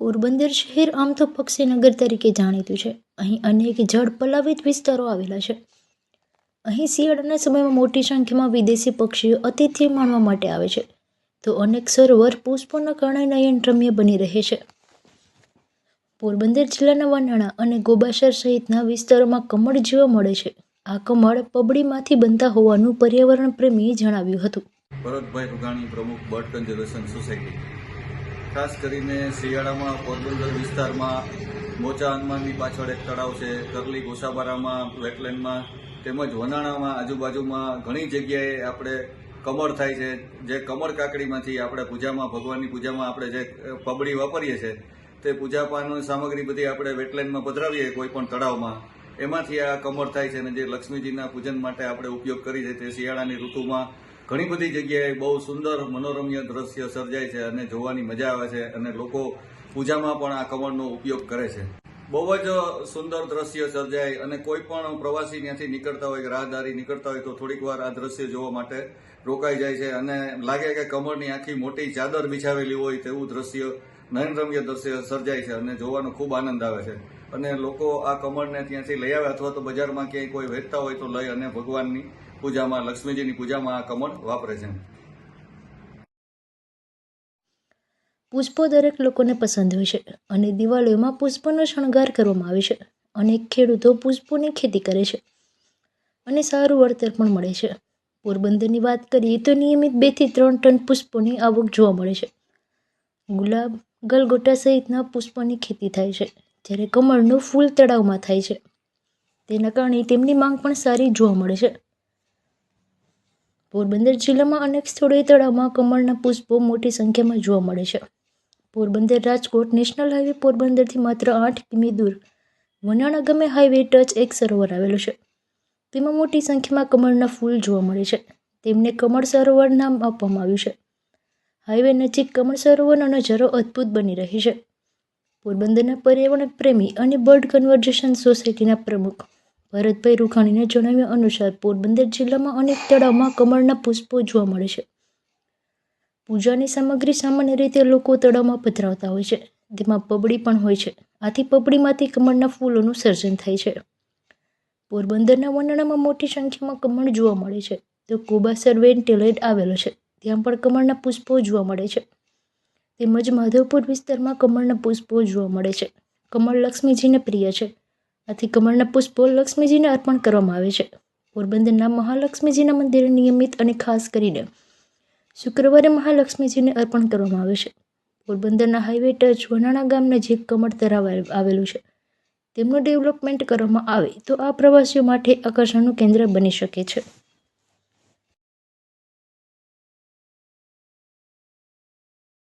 પોરબંદર શહેર આમ તો પક્ષીનગર તરીકે જાણીતું છે. અહીં અનેક જળ પલાવિત વિસ્તારો આવેલા છે. અહીં શિયાળાના સમયમાં મોટી સંખ્યામાં વિદેશી પક્ષીઓ અતિથિ માણવા માટે આવે છે. તો અનેક સરોવર પુષ્પોના કારણે નયનરમ્ય બની રહે છે. પોરબંદર જિલ્લાના વનાણા અને ગોબાસર સહિતના વિસ્તારોમાં કમળ જોવા મળે છે. આ કમળ પબડીમાંથી બનતા હોવાનું પર્યાવરણ પ્રેમીએ જણાવ્યું હતું. ભરતભાઈ પ્રમુખ બર્ડ કન્ઝર્વેશન સોસાયટી. ખાસ કરીને શિયાળામાં, પોરબંદર વિસ્તારમાં, મોચા હનુમાનની પાછળ એક તળાવ છે કરલી ગોસાબારામાં વેટલેન્ડમાં તેમજ વનાણામાં, આજુબાજુમાં ઘણી જગ્યાએ આપણે કમળ થાય છે. જે કમળ કાકડીમાંથી આપણે પૂજામાં, ભગવાનની પૂજામાં આપણે જે પબડી વાપરીએ છીએ તે પૂજાપાની સામગ્રી બધી આપણે વેટલેન્ડમાં પધરાવીએ કોઈ પણ તળાવમાં. એમાંથી આ કમળ થાય છે અને જે લક્ષ્મીજીના પૂજન માટે આપણે ઉપયોગ કરી છે તે શિયાળાની ઋતુમાં ઘણી બધી જગ્યાએ બહુ સુંદર મનોરમ્ય દ્રશ્ય સર્જાય છે અને જોવાની મજા આવે છે અને લોકો પૂજામાં પણ આ કમળનો ઉપયોગ કરે છે. બહુ જ સુંદર દ્રશ્ય સર્જાય અને કોઈ પણ પ્રવાસી ત્યાંથી નીકળતા હોય કે રાહદારી નીકળતા હોય તો થોડીક વાર આ દ્રશ્ય જોવા માટે રોકાઈ જાય છે અને લાગે કે કમળની આખી મોટી ચાદર બિછાવેલી હોય તેવું દ્રશ્ય નયનરમ્ય દ્રશ્ય સર્જાય છે અને જોવાનો ખૂબ આનંદ આવે છે. અને લોકો આ કમળને ત્યાંથી લઈ આવે અથવા તો બજારમાં ક્યાંય કોઈ વેચતા હોય તો લઈ અને ભગવાનની પૂજામાં, લક્ષ્મીજીની પૂજામાં આ કમળ વાપરે છે. પુષ્પો દરેક લોકોને પસંદ હોય છે અને દિવાળીઓમાં પુષ્પનો શણગાર કરવામાં આવે છે અનેક ખેડૂતો પુષ્પોની ખેતી કરે છે અને સારું વળતર પણ મળે છે. પોરબંદરની વાત કરીએ તો નિયમિત બેથી ત્રણ ટન પુષ્પોની આવક જોવા મળે છે. ગુલાબ, ગલગોટા સહિતના પુષ્પોની ખેતી થાય છે જ્યારે કમળનું ફૂલ તળાવમાં થાય છે. તેના કારણે તેમની માંગ પણ સારી જોવા મળે છે. પોરબંદર જિલ્લામાં અનેક સ્થળોએ તળાવમાં કમળના પુષ્પો મોટી સંખ્યામાં જોવા મળે છે. પોરબંદર રાજકોટ નેશનલ હાઈવે પોરબંદરથી માત્ર આઠ કિમી દૂર વનાણા ગામે હાઈવે ટચ એક સરોવર આવેલું છે. તેમાં મોટી સંખ્યામાં કમળના ફૂલ જોવા મળે છે. તેમને કમળ સરોવર નામ આપવામાં આવ્યું છે. હાઈવે નજીક કમળ સરોવરનો નજારો અદ્ભુત બની રહી છે. પોરબંદરના પર્યાવરણ પ્રેમી અને બર્ડ કન્વર્જેશન સોસાયટીના પ્રમુખ ભરતભાઈ રૂખાણીના જણાવ્યા અનુસાર પોરબંદર જિલ્લામાં અનેક તળાવમાં કમળના પુષ્પો જોવા મળે છે. પૂજાની સામગ્રી સામાન્ય રીતે લોકો તળાવમાં પધરાવતા હોય છે. તેમાં પબડી પણ હોય છે. આથી પબડીમાંથી કમળના ફૂલોનું સર્જન થાય છે. પોરબંદરના વનાણામાં મોટી સંખ્યામાં કમળ જોવા મળે છે. તો કોબાસર વેન્ટેલેટ આવેલો છે. ત્યાં પણ કમળના પુષ્પો જોવા મળે છે. તેમજ માધવપુર વિસ્તારમાં કમળના પુષ્પો જોવા મળે છે. કમળ લક્ષ્મીજીને પ્રિય છે. આથી કમળના પુષ્પો લક્ષ્મીજીને અર્પણ કરવામાં આવે છે. પોરબંદરના મહાલક્ષ્મીજીના મંદિરે નિયમિત અને ખાસ કરીને શુક્રવારે મહાલક્ષ્મીજીને અર્પણ કરવામાં આવે છે. પોરબંદરના હાઈવે ટચ વનાણા ગામ નજીક કમળ તળાવ આવેલું છે, તેમનું ડેવલપમેન્ટ કરવામાં આવે તો આ પ્રવાસીઓ માટે આકર્ષણનું કેન્દ્ર બની શકે છે.